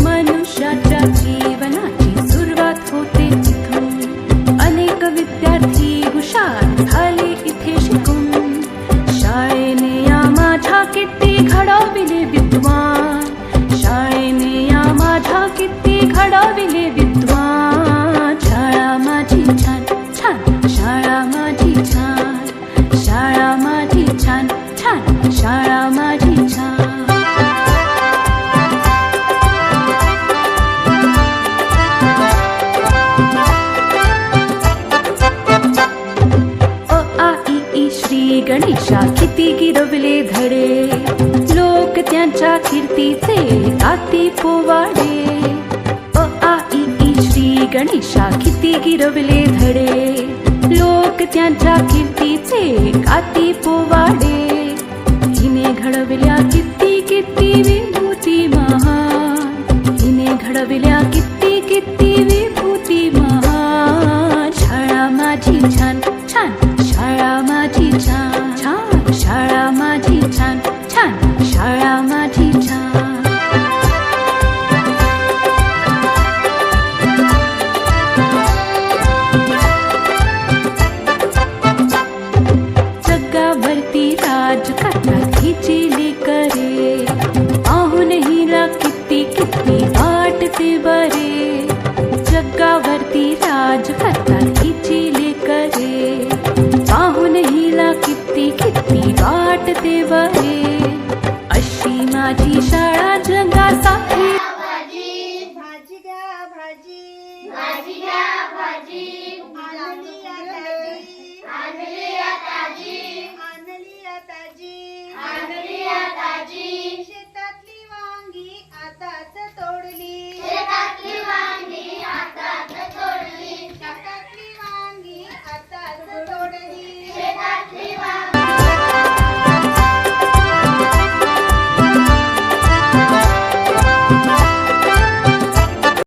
मनुष्याच्या जीवनाची सुरुवात विद्यार्थी हुशार झाले इथे शिकून. शाळेने या माझ्या किती घडविले विद्वान. शाळेने या माझ्या किती घडविले विद्वान. शाळा माझी छान श्री गणेशा किती गिरवले धडे. लोक त्यांच्या कीर्तीचे गाती पोवाडे. अ आ ई श्री गणेशा किती गिरवले धडे. लोक त्यांच्या कीर्तीचे आती पोवाडे. हिने घडविल्या किती किती विभूती महा हिने घडविल्या किती राज कथा खिचिली करे पाहून हिला किती किती वाटते बरे. जगावरती राज कथा खिचिली करे पाहून हिला किती किती वाटते बरे. अशी माझी शाळा जगासाठी भाजी भाजी भाजी. भाजी